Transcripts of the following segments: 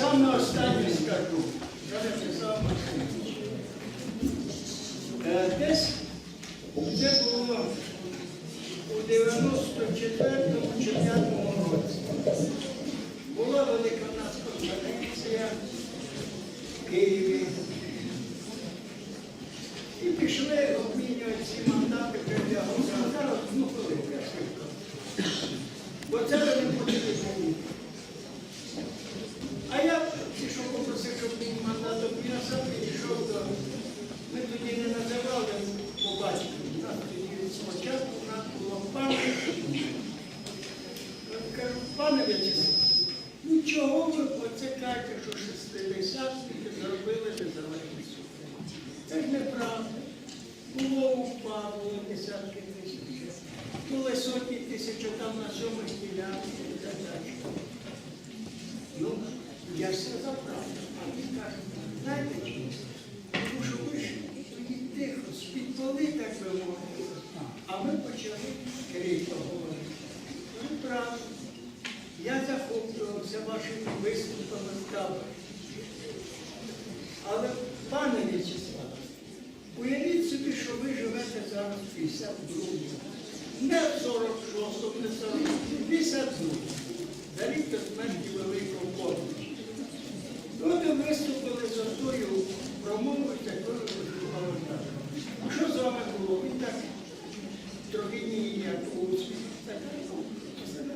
Саме останнє скажу. Е, десь це було у 94-95 році. Була велика нас конференція в Києві. І пішли обмінювати ці мандати. виступили за тою промовою такою Галина. Що з вами було? Він так трохи ніяк Так, ну,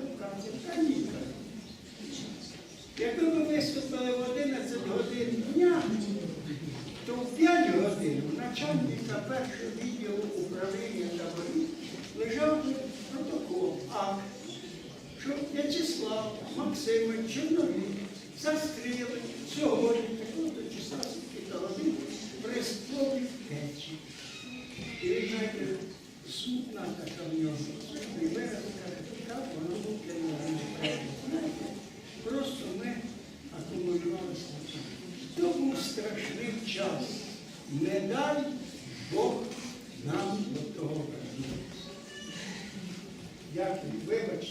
Та ні. Якби ви виступили в 11 годин дня, то в 5 годин начальника першого відділу управління таборів лежав протокол акт, що В'ячеслав Максимович Чорновій застріли. страшний час. Не дай Бог нам до того. Дякую. Вибачте.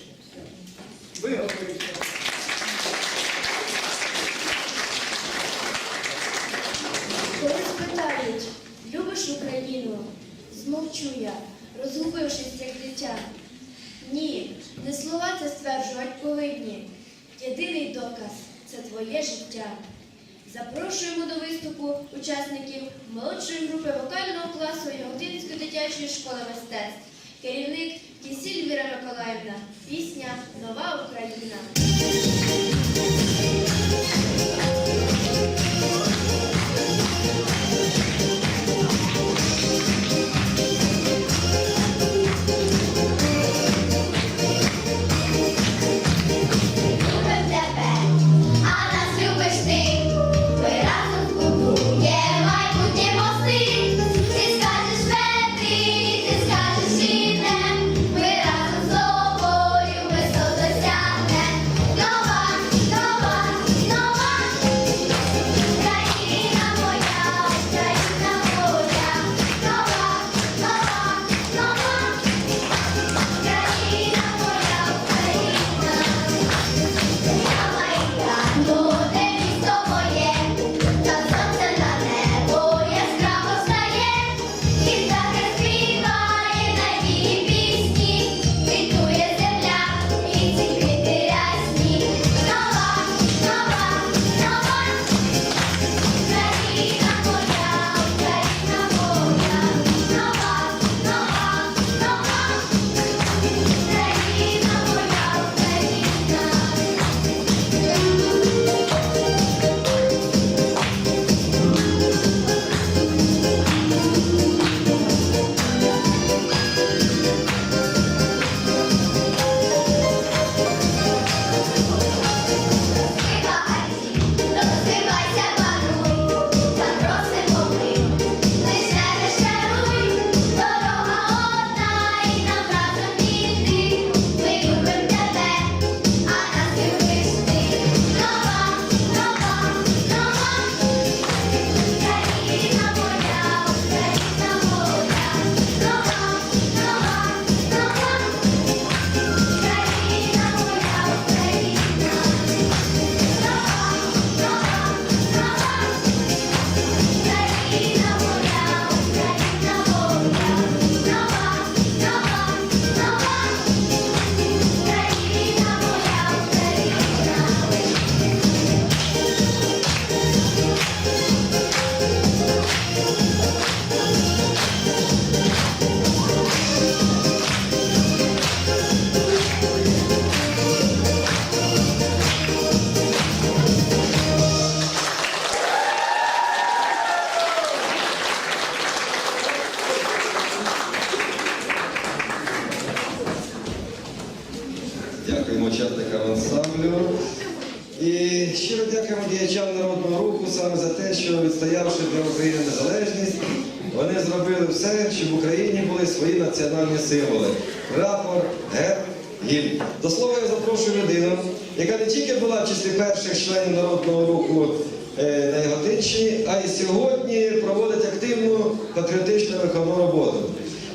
На Яготинщині, а й сьогодні проводить активну патріотичну виховну роботу.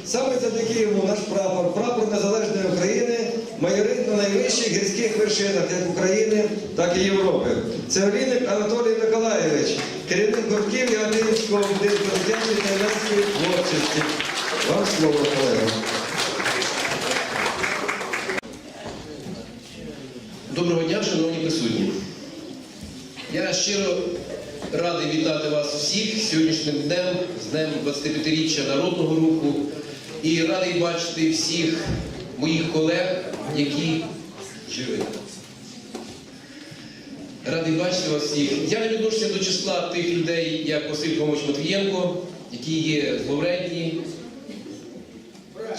Саме завдяки йому наш прапор, прапор незалежної України, майорить на найвищих гірських вершинах як України, так і Європи. Це Олійник Анатолій Миколаєвич, керівник гуртків Яготинського будинку дитячої та юнацької творчості. Вам слово, колега. Доброго дня, шановні присутні. Я щиро радий вітати вас всіх сьогоднішнім днем, з днем 25-річчя Народного руху. І радий бачити всіх моїх колег, які живі. Радий бачити вас всіх. Я не відношуся до числа тих людей, як Василь Фомович Матвієнко, які є зловредні,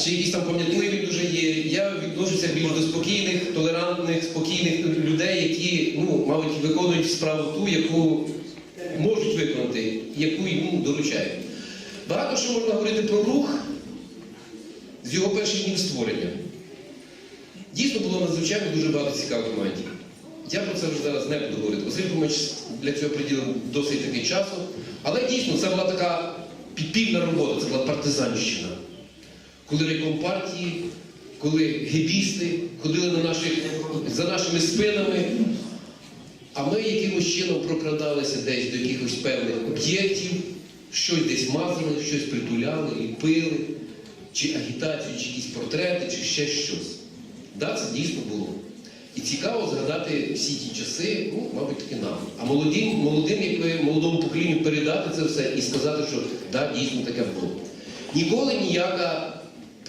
чи якісь там пам'ятливі дуже є. Я відношуся більш до спокійних, толерантних, спокійних людей, які, ну, мабуть, виконують справу ту, яку можуть виконати, яку йому доручають. Багато що можна говорити про рух з його перших днів створення. Дійсно було надзвичайно дуже багато цікавих моментів. Я про це вже зараз не буду говорити. Василь Фомич для цього приділив досить таки часу. Але дійсно це була така підпільна робота, це була партизанщина коли райком партії, коли гебісти ходили на наших, за нашими спинами, а ми якимось чином прокрадалися десь до якихось певних об'єктів, щось десь мазали, щось притуляли, ліпили, чи агітацію, чи якісь портрети, чи ще щось. Да, це дійсно було. І цікаво згадати всі ті часи, ну, мабуть, таки нам. А молодим, молодим, якби молодому поколінню передати це все і сказати, що да, дійсно таке було. Ніколи ніяка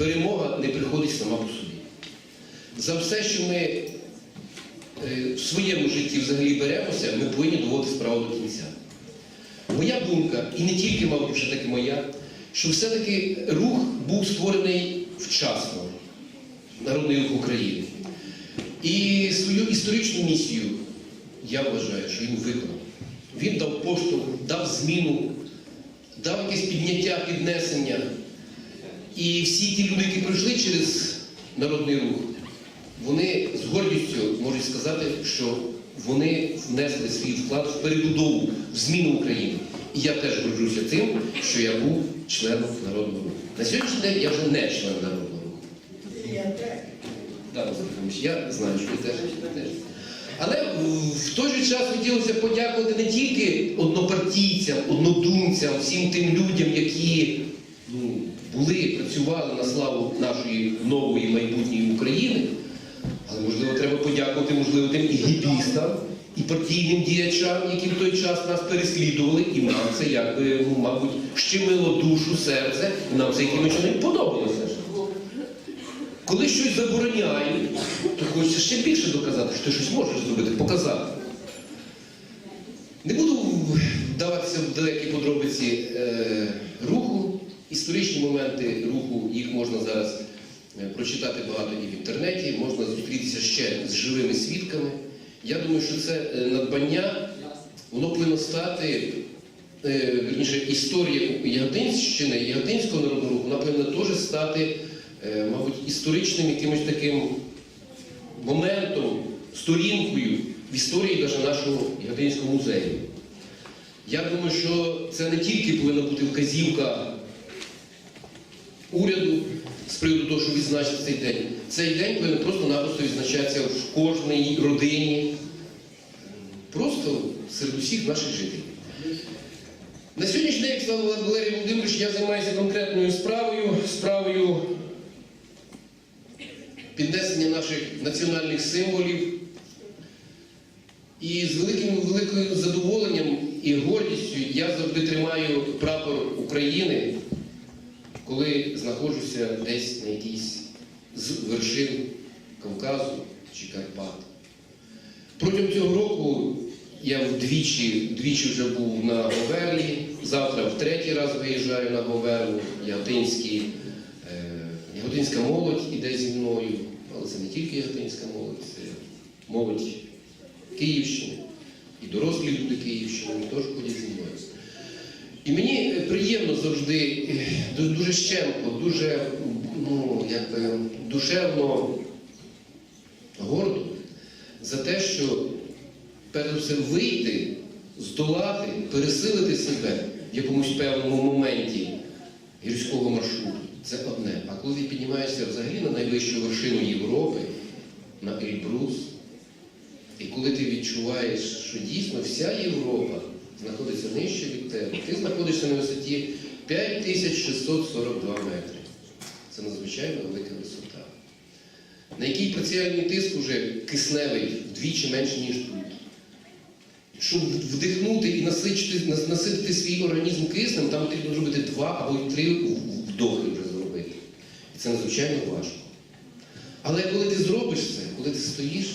перемога не приходить сама по собі. За все, що ми е, в своєму житті взагалі беремося, ми повинні доводити справу до кінця. Моя думка, і не тільки, мабуть, вже таки моя, що все-таки рух був створений вчасно, Народний рух України. І свою історичну місію, я вважаю, що він виконав. Він дав поштовх, дав зміну, дав якесь підняття, піднесення. І всі ті люди, які пройшли через народний рух, вони з гордістю можуть сказати, що вони внесли свій вклад в перебудову, в зміну України. І я теж горджуся тим, що я був членом народного руху. На сьогоднішній день я вже не член народного руху. Я теж. Я знаю, що ви теж. Але в той же час хотілося подякувати не тільки однопартійцям, однодумцям, всім тим людям, які були, працювали на славу нашої нової майбутньої України, але можливо треба подякувати можливо тим і гібістам, і партійним діячам, які в той час нас переслідували, і нам це якби, ну, мабуть, щемило душу, серце, і нам це якимось чином подобалося. Коли щось забороняють, то хочеться ще більше доказати, що ти щось можеш зробити, показати. Не буду вдаватися в далекі подробиці е, руху, історичні моменти руху, їх можна зараз е, прочитати багато і в інтернеті, можна зустрітися ще з живими свідками. Я думаю, що це е, надбання, воно повинно стати, е, вірніше, історія Яготинщини, Яготинського народного руху, вона повинна теж стати, мабуть, історичним якимось таким моментом, сторінкою в історії навіть нашого Яготинського музею. Я думаю, що це не тільки повинна бути вказівка уряду з приводу того, що відзначити цей день. Цей день повинен просто-напросто відзначатися в кожній родині, просто серед усіх наших жителів. На сьогоднішній день, як сказав Валерій Володимирович, я займаюся конкретною справою, справою піднесення наших національних символів. І з великим великим задоволенням і гордістю я завжди тримаю прапор України, коли знаходжуся десь на якійсь з вершин Кавказу чи Карпат. Протягом цього року я вдвічі, вдвічі вже був на Говерлі, завтра в третій раз виїжджаю на Говерлу, Яготинський, е, Яготинська молодь іде зі мною, але це не тільки Яготинська молодь, це молодь Київщини. і дорослі люди Київщини, теж ходять зі мною. І мені е, приємно завжди, е, дуже щемко, дуже ну, якби, душевно гордо за те, що перед все вийти, здолати, пересилити себе в якомусь певному моменті гірського маршруту. Це одне. А коли ти піднімаєшся взагалі на найвищу вершину Європи, на Ельбрус, і коли ти відчуваєш, що дійсно вся Європа ти знаходишся на висоті 5642 метри. Це надзвичайно велика висота. На якій прицільний тиск уже кисневий вдвічі менше, ніж тут. Щоб вдихнути і насичити, наситити свій організм киснем, там потрібно зробити два або три вдохи вже зробити. І це надзвичайно важко. Але коли ти зробиш це, коли ти стоїш,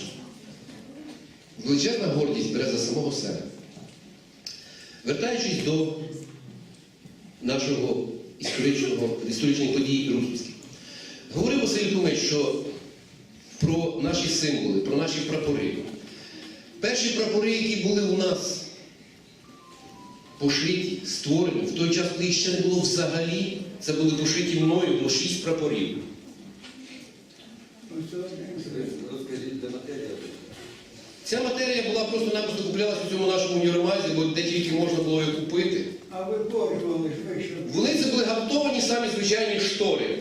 величезна гордість бере за самого себе. Вертаючись до нашого історичного, історичної події Рухівських. Говорив Василь Кумець, що про наші символи, про наші прапори. Перші прапори, які були у нас пошиті, створені, в той час, коли їх ще не було взагалі, це були пошиті мною, було шість прапорів. Матерія? Ця матерія була просто-напросто куплялася у цьому нашому універмазі, бо де тільки можна було її купити. А ви порвали ж ви що? Вони це були гаптовані самі звичайні штори.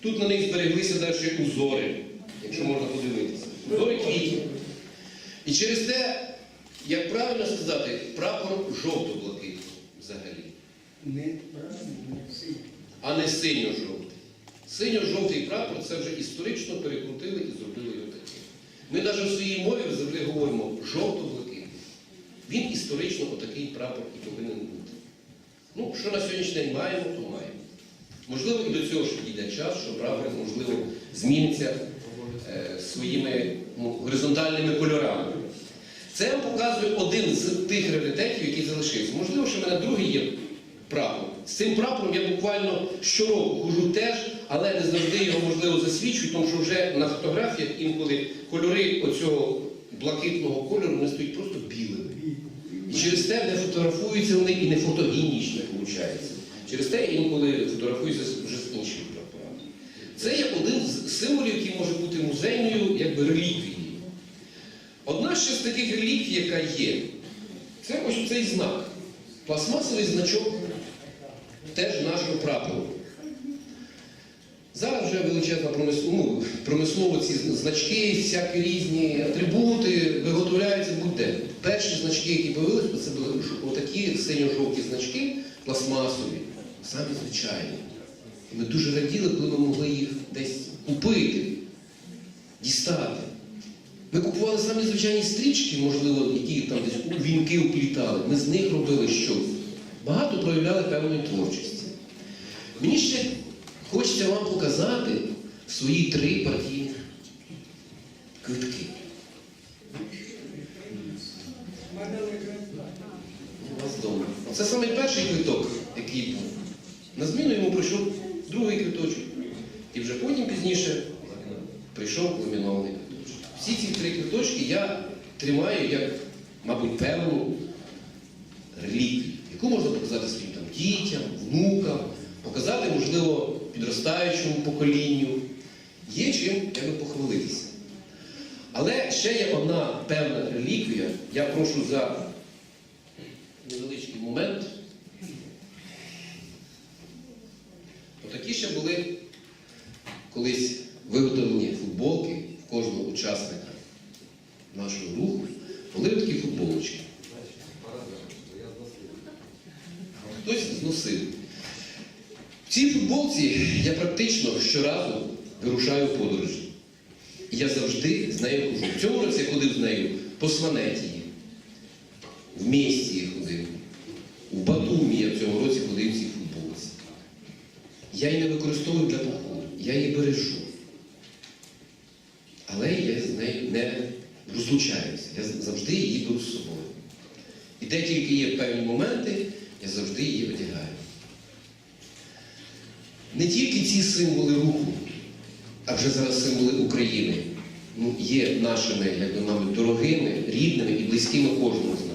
Тут на них збереглися далі узори, якщо можна подивитися. Узори квітів. І через те, як правильно сказати, прапор жовто-блакитний взагалі, не а не синьо-жовтий. Синьо-жовтий прапор це вже історично перекрутили і зробили його таким. Ми навіть в своїй мові завжди говоримо жовто-блакитний. Він історично отакий прапор і повинен бути. Ну, що на сьогоднішній день маємо, то маємо. Можливо, і до цього ж дійде час, що прапор, можливо, зміниться е, своїми ну, горизонтальними кольорами. Це я вам показую один з тих раритетів, який залишився. Можливо, що в мене другий є прапор. З цим прапором я буквально щороку хожу теж, але не завжди його можливо засвідчую, тому що вже на фотографіях інколи кольори оцього блакитного кольору вони стають просто білими. І через те не фотографуються вони і не фотогенічно виходить. Через те інколи фотографуються вже з іншими прапорами. Це є один з символів, який може бути музейною якби реліквією. Одна ще з таких реліквій, яка є, це ось цей знак. Пластмасовий значок теж нашого прапору. Зараз вже величезна ну, промислово ці значки, всякі різні атрибути виготовляються будь-де. Перші значки, які з'явилися, це були отакі синьо-жовті значки, пластмасові, самі звичайні. І ми дуже раділи, коли ми могли їх десь купити, дістати. Ми купували самі звичайні стрічки, можливо, які там десь у вінки вплітали. Ми з них робили щось. Багато проявляли певної творчості. Мені ще хочеться вам показати свої три партійні квитки. В мене лежать. У вас вдома. Це саме перший квиток, який був. На зміну йому прийшов другий квиточок. І вже потім пізніше прийшов ламінований квиточок. Всі ці три квиточки я тримаю як, мабуть, певну реліквію, яку можна показати своїм там, дітям, внукам, показати, можливо, підростаючому поколінню. Є чим якби похвалитися. Але ще є одна певна реліквія. Я прошу за невеличкий момент. Отакі ще були колись виготовлені футболки в кожного учасника нашого руху. Були такі футболочки. Хтось зносив. В цій футболці я практично щоразу вирушаю в подорожі. І я завжди з нею хожу. В цьому році я ходив з нею по Сванетії. Місті я ходив. У Батумі я в цьому році ходив в цій футболці. Я її не використовую для походу, я її бережу. Але я з нею не розлучаюся. Я завжди її беру з собою. І де тільки є певні моменти, я завжди її одягаю. Не тільки ці символи руху, а вже зараз символи України. ну, є нашими, як би мовити, дорогими, рідними і близькими кожному з нас.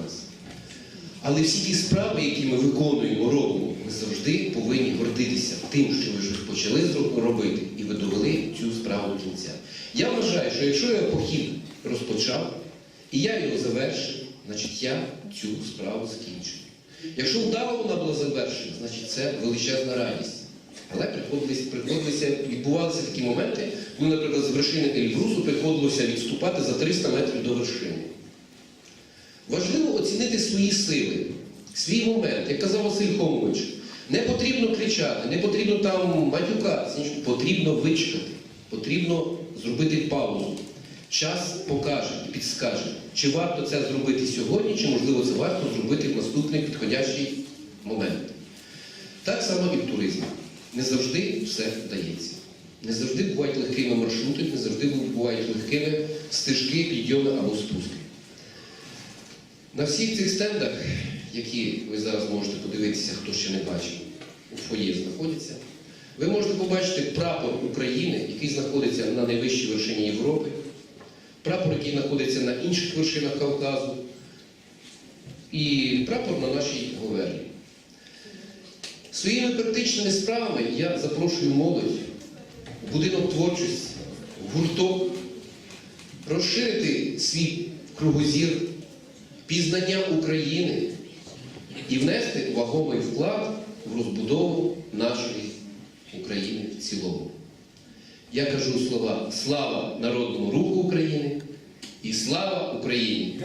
Але всі ті справи, які ми виконуємо, робимо, ми завжди повинні гордитися тим, що ви щось почали робити, і ви довели цю справу до кінця. Я вважаю, що якщо я похід розпочав, і я його завершив, значить я цю справу закінчу. Якщо вдало вона була завершена, значить це величезна радість. Але приходилися, відбувалися такі моменти, коли, наприклад, з вершини Ельбрусу приходилося відступати за 300 метрів до вершини. Важливо оцінити свої сили, свій момент, як казав Василь Хомович. Не потрібно кричати, не потрібно там матюкатися, потрібно вичекати, потрібно зробити паузу. Час покаже підскаже, чи варто це зробити сьогодні, чи можливо це варто зробити в наступний підходящий момент. Так само і в туризмі. Не завжди все вдається. Не завжди бувають легкими маршрути, не завжди бувають легкими стежки, підйоми або спуски. На всіх цих стендах, які ви зараз можете подивитися, хто ще не бачив, у фоє знаходяться, ви можете побачити прапор України, який знаходиться на найвищій вершині Європи, прапор, який знаходиться на інших вершинах Кавказу, і прапор на нашій Говерні. Своїми практичними справами я запрошую молодь в будинок творчості, в гурток, розширити свій кругозір, пізнання України і внести вагомий вклад в розбудову нашої України в цілому. Я кажу слова слава народному руху України і слава Україні!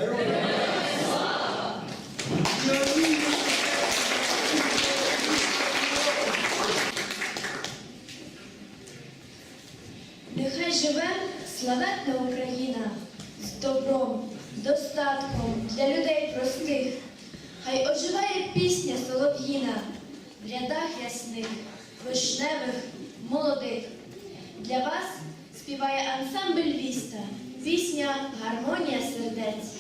Нехай живе славетна Україна з добром, достатком для людей простих. Хай оживає пісня солов'їна в рядах ясних, вишневих, молодих. Для вас співає ансамбль віста, пісня Гармонія сердець.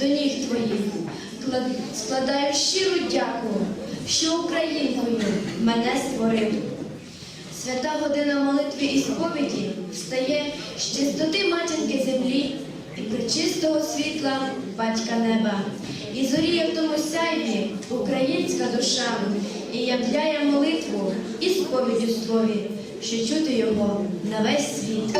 До ніг твоїх складаю щиру дяку, що українкою мене створив. Свята година молитви і сповіді встає з чистоти матінки землі і причистого світла батька неба. І зоріє в тому сяйві українська душа, і являє молитву і сповідь у слові, що чути його на весь світ.